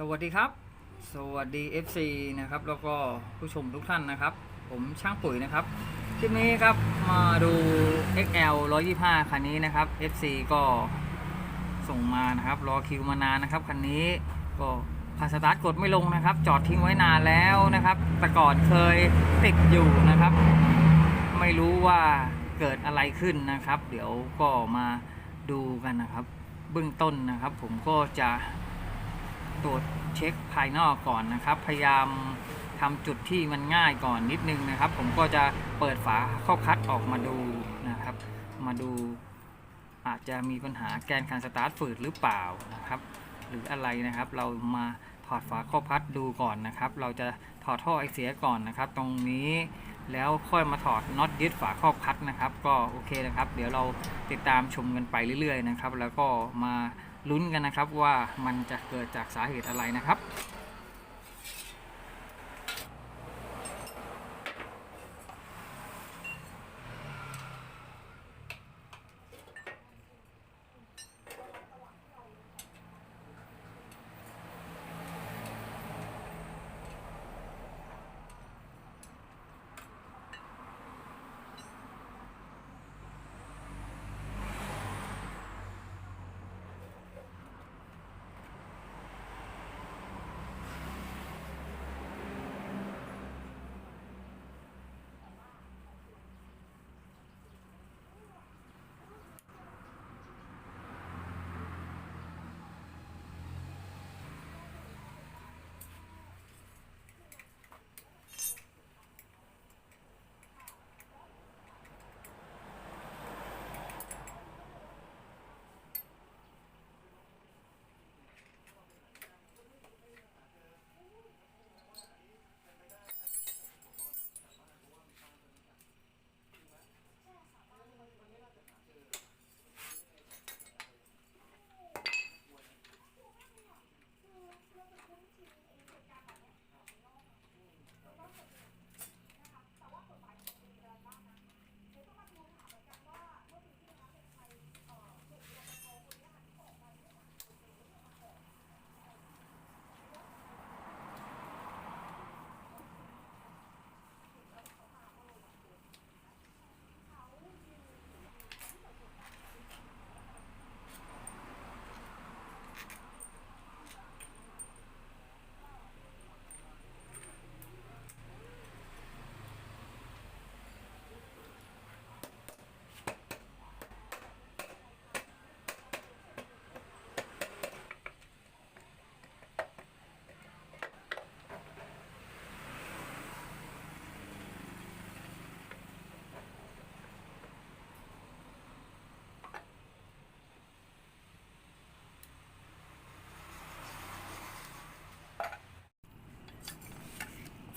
สวัสดีครับ สวัสดี FC นะครับ แล้วก็ผู้ชมทุกท่านนะครับ ผมช่างปุ๋ยนะครับ คลิปนี้ครับมาดู XL 125 คันนี้นะครับ FC ก็ส่งมานะครับ รอคิวมานานนะครับ คันนี้ก็พาสตาร์ทกดไม่ลงนะครับ จอดทิ้งไว้นานแล้วนะครับ แต่ก่อนเคยติดอยู่นะครับ ไม่รู้ว่าเกิดอะไรขึ้นนะครับ เดี๋ยวก็มาดูกันนะครับ เบื้องต้นนะครับ ผมก็จะ ตรวจเช็คภายนอกก่อนนะครับ พยายามทำจุดที่มันง่ายก่อนนิดนึงนะครับ ผมก็จะเปิดฝาเข้าคัดออกมาดูนะครับ มาดูอาจจะมีปัญหาแกนคันสตาร์ทฝืดหรือเปล่านะครับ หรืออะไรนะครับ เรามาถอดฝาข้อพัดดูก่อนนะครับ เราจะถอดท่อไอเสียก่อนนะครับ ตรงนี้แล้วค่อยมาถอดน็อตยึดฝาครอบคัดนะครับ ก็โอเคนะครับ เดี๋ยวเราติดตามชมกันไปเรื่อยๆนะครับ แล้วก็มา ลุ้นกันนะครับว่ามันจะเกิดจากสาเหตุอะไรนะครับ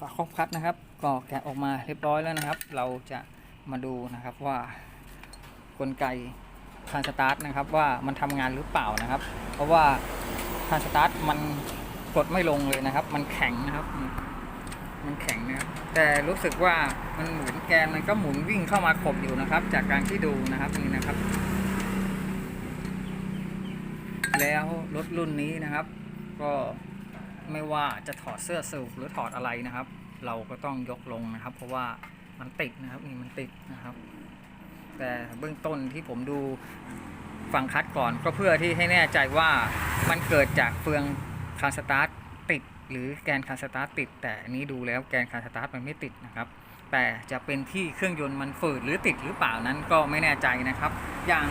ฝาครอบคัดนะครับ ก็แกะออกมาเรียบร้อยแล้วนะครับ เราจะมาดูนะครับว่ากลไกคานสตาร์ทนะครับว่ามันทำงานหรือเปล่านะครับ เพราะว่าคานสตาร์ทมันกดไม่ลงเลยนะครับ มันแข็งนะครับ มันแข็งนะครับแต่รู้สึกว่ามันหมุนแกนมันก็หมุนวิ่งเข้ามาขบอยู่นะครับ จากการที่ดูนะครับนี่นะครับ แล้วรถรุ่นนี้นะครับ ก็ ไม่ว่าจะถอดเสื้อสูบหรือถอดอะไรนะครับ เราก็ต้องยกลงนะครับ เพราะว่ามันติดนะครับนี่มันติดนะครับ แต่เบื้องต้นที่ผมดูฟังคัดก่อนก็เพื่อที่ให้แน่ใจว่ามันเกิดจากเฟืองคานสตาร์ทติด หรือแกนคานสตาร์ทติด แต่อันนี้ดูแล้วแกนคานสตาร์ทมันไม่ติดนะครับ แต่จะเป็นที่เครื่องยนต์มันฝืดหรือติดหรือเปล่านั้นก็ไม่แน่ใจนะครับ อย่าง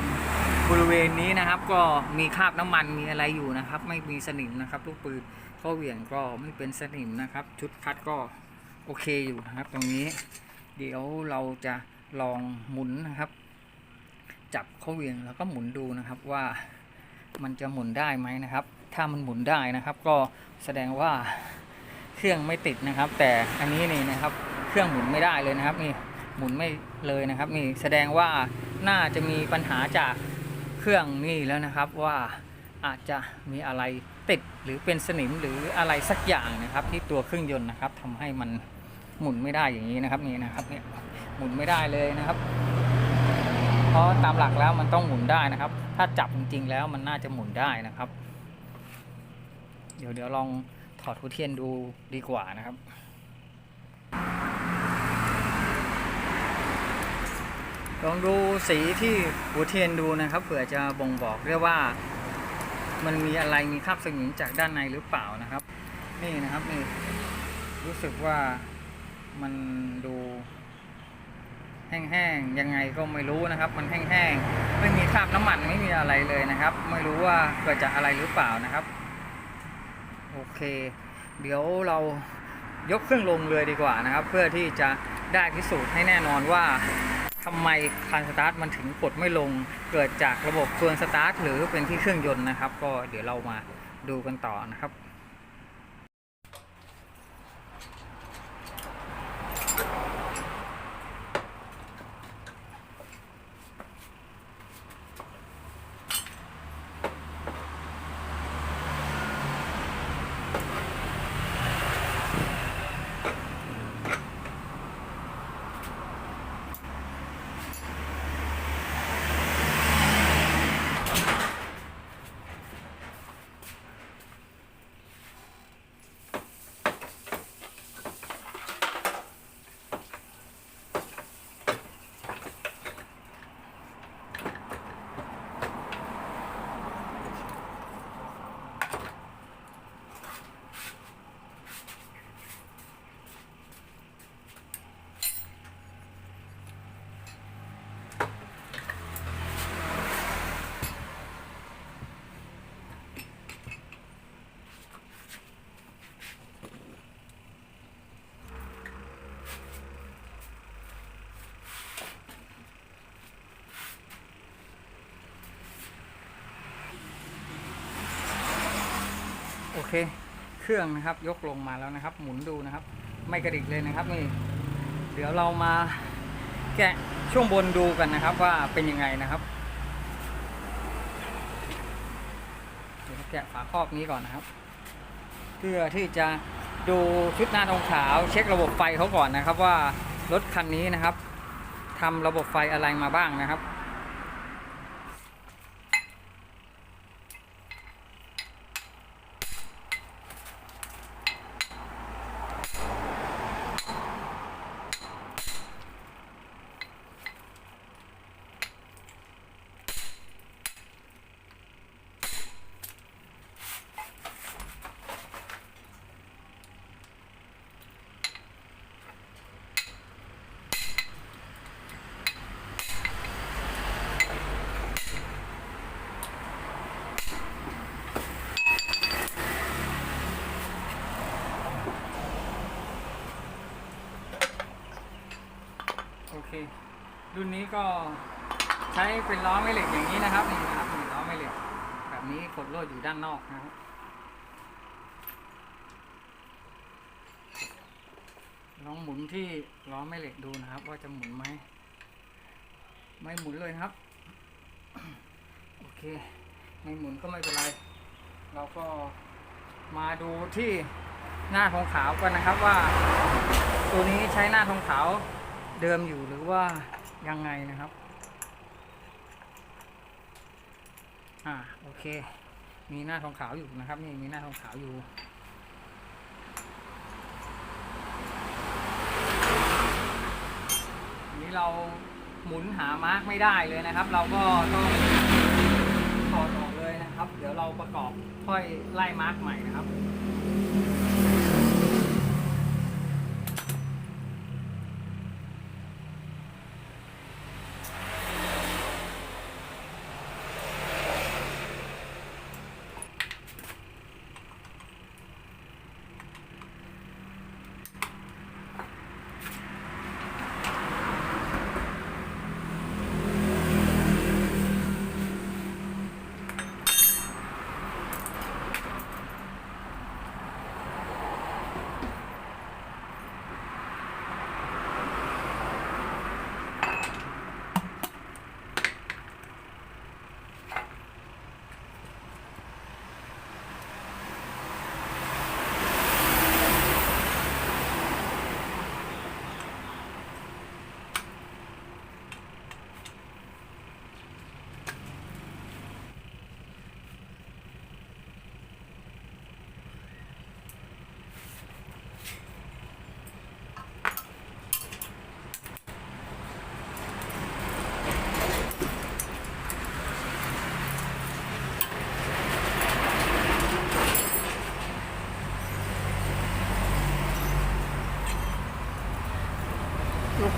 บริเวณนี้นะครับ ก็มีคราบน้ำมันมีอะไรอยู่นะครับ ไม่มีสนิมนะครับลูกปืนข้อเหวี่ยงก็ไม่เป็นสนิมนะครับ ชุดคัดก็โอเคอยู่นะครับ ตรงนี้ เดี๋ยวเราจะลองหมุนนะครับ จับข้อเหวี่ยงแล้วก็หมุนดูนะครับว่ามันจะหมุนได้ไหมนะครับ ถ้ามันหมุนได้นะครับ ก็แสดงว่าเครื่องไม่ติดนะครับ แต่อันนี้นี่นะครับ เครื่องหมุนไม่ได้เลยนะครับ นี่หมุนไม่เลยนะครับ นี่แสดงว่า น่าจะมีปัญหาจากเครื่องนี่แล้วนะครับว่าอาจจะมีอะไรติดหรือเป็นสนิมหรืออะไรสักอย่างนะครับ ที่ตัวเครื่องยนต์นะครับทำให้มันหมุนไม่ได้อย่างนี้นะครับนี่นะครับเนี่ยหมุนไม่ได้เลยนะครับ เพราะตามหลักแล้วมันต้องหมุนได้นะครับ ถ้าจับจริงๆแล้วมันน่าจะหมุนได้นะครับ เดี๋ยวเดี๋ยวลองถอดหัวเทียนดูดีกว่านะครับ ลองดูสีที่หัวเทียนดูนะครับ เผื่อจะบ่งบอกได้ว่า มันมีอะไรมีคราบสนิมจากด้านในหรือเปล่านะครับ นี่นะครับนี่รู้สึกว่ามันดูแห้งๆยังไงก็ไม่รู้นะครับ มันแห้งๆไม่มีคราบน้ำมันไม่มีอะไรเลยนะครับ ไม่รู้ว่าเกิดจากอะไรหรือเปล่านะครับ โอเค เดี๋ยวเรายกเครื่องลงเลยดีกว่านะครับ เพื่อที่จะได้พิสูจน์ให้แน่นอนว่า ทำไมคันสตาร์ทมันถึงกดไม่ลงเกิดจากระบบเฟืองสตาร์ทหรือเป็นที่เครื่องยนต์นะครับ ก็เดี๋ยวเรามาดูกันต่อนะครับ โอเค เครื่องนะครับยกลงมาแล้วนะครับ หมุนดูนะครับ ไม่กระดิกเลยนะครับนี่เดี๋ยวเรามาแกะช่วงบนดูกันนะครับว่าเป็นยังไงนะครับเดี๋ยวแกะฝาครอบนี้ก่อนนะครับ เพื่อที่จะดูชุดหน้าทองขาวเช็คระบบไฟเขาก่อนนะครับว่ารถคันนี้นะครับทำระบบไฟอะไรมาบ้างนะครับ โอเค รุ่นนี้ ก็ใช้เป็นล้อไม่เหล็กอย่างนี้นะครับนี่นะครับนี่ล้อไม่เหล็ก แบบนี้กดโลดอยู่ด้านนอกนะครับลองหมุนที่ล้อไม่เหล็กดูนะครับ ว่าจะหมุนไหมไม่หมุนเลยครับ โอเค ไม่หมุนก็ไม่เป็นไร เราก็มาดูที่หน้าทองขาวกันนะครับว่า ตัวนี้ใช้หน้าทองขาวเดิมอยู่หรือว่า ยังไงนะครับ อ่าโอเค มีหน้าทองขาวอยู่นะครับ นี่มีหน้าทองขาวอยู่นนี้เราหมุนหามาร์กไม่ได้เลยนะครับ เราก็ต้องถอดออกเลยนะครับ เดี๋ยวเราประกอบค่อยไล่มาร์กใหม่นะครับ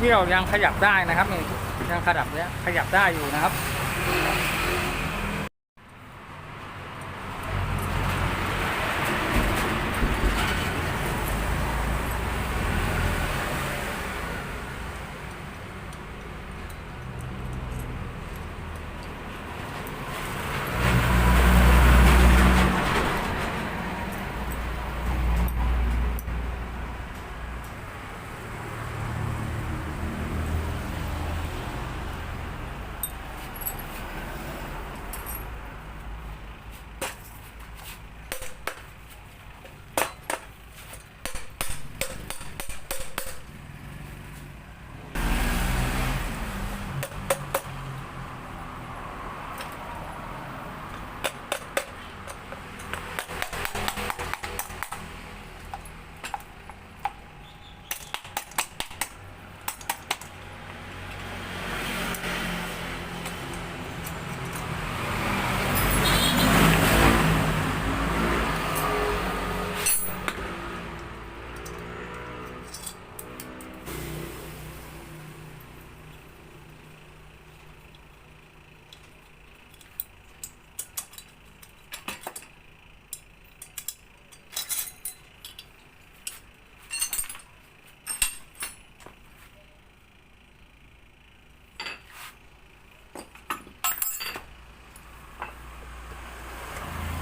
เบี้ยวยังขยับได้นะครับนี่ยังขยับเนี้ยขยับได้อยู่นะครับ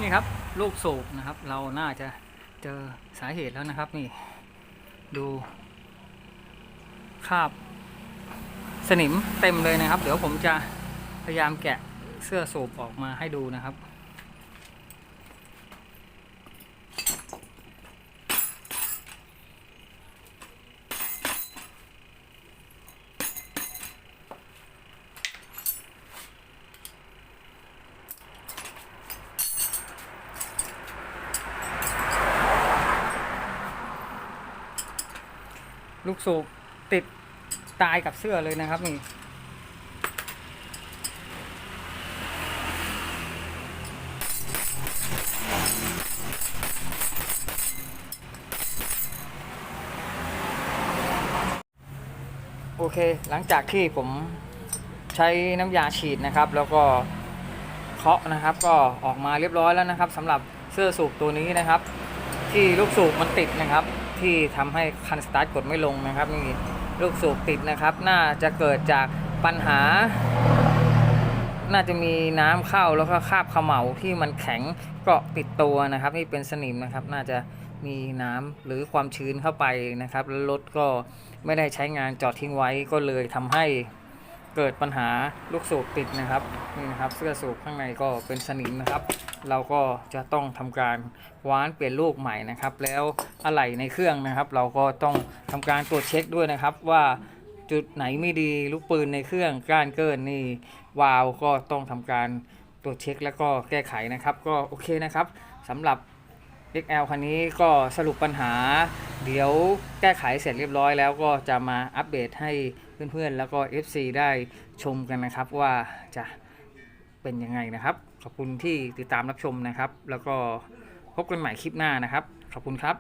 นี่ครับลูกสูบนะครับ เราน่าจะเจอสาเหตุแล้วนะครับนี่ ดูคราบสนิมเต็มเลยนะครับ เดี๋ยวผมจะพยายามแกะเสื้อสูบออกมาให้ดูนะครับ ลูกสูบติดตายกับเสื้อเลยนะครับนี่โอเค หลังจากที่ผมใช้น้ำยาฉีดนะครับ แล้วก็เคาะนะครับ ก็ออกมาเรียบร้อยแล้วนะครับสำหรับเสื้อสูบตัวนี้นะครับ ที่ลูกสูบมันติดนะครับ ที่ทำให้คันสตาร์ทกดไม่ลงนะครับนี่ลูกสูบติดนะครับ น่าจะเกิดจากปัญหา น่าจะมีน้ำเข้าแล้วก็คาบเขม่าที่มันแข็งเกาะติดตัวนะครับ นี่เป็นสนิมนะครับ น่าจะมีน้ำหรือความชื้นเข้าไปนะครับแล้วรถก็ไม่ได้ใช้งานจอดทิ้งไว้ก็เลยทำให้ เกิดปัญหาลูกสูบติดนะครับนี่นะครับเสื้อสูบข้างในก็เป็นสนิมนะครับ เราก็จะต้องทำการว้านเปลี่ยนลูกใหม่นะครับ แล้วอะไหล่ในเครื่องนะครับ เราก็ต้องทำการตรวจเช็คด้วยนะครับว่าจุดไหนไม่ดีลูกปืนในเครื่องก้านเกินนี่วาลก็ต้องทำการตรวจเช็คแล้วก็แก้ไขนะครับ ก็โอเคนะครับสำหรับ XL คันนี้ก็สรุปปัญหา เดี๋ยวแก้ไขเสร็จเรียบร้อยแล้วก็จะมาอัปเดตให้ เพื่อนๆ แล้วก็ FC ได้ชมกันนะครับว่าจะเป็นยังไงนะครับ ขอบคุณที่ติดตามรับชมนะครับ แล้วก็พบกันใหม่คลิปหน้านะครับ ขอบคุณครับ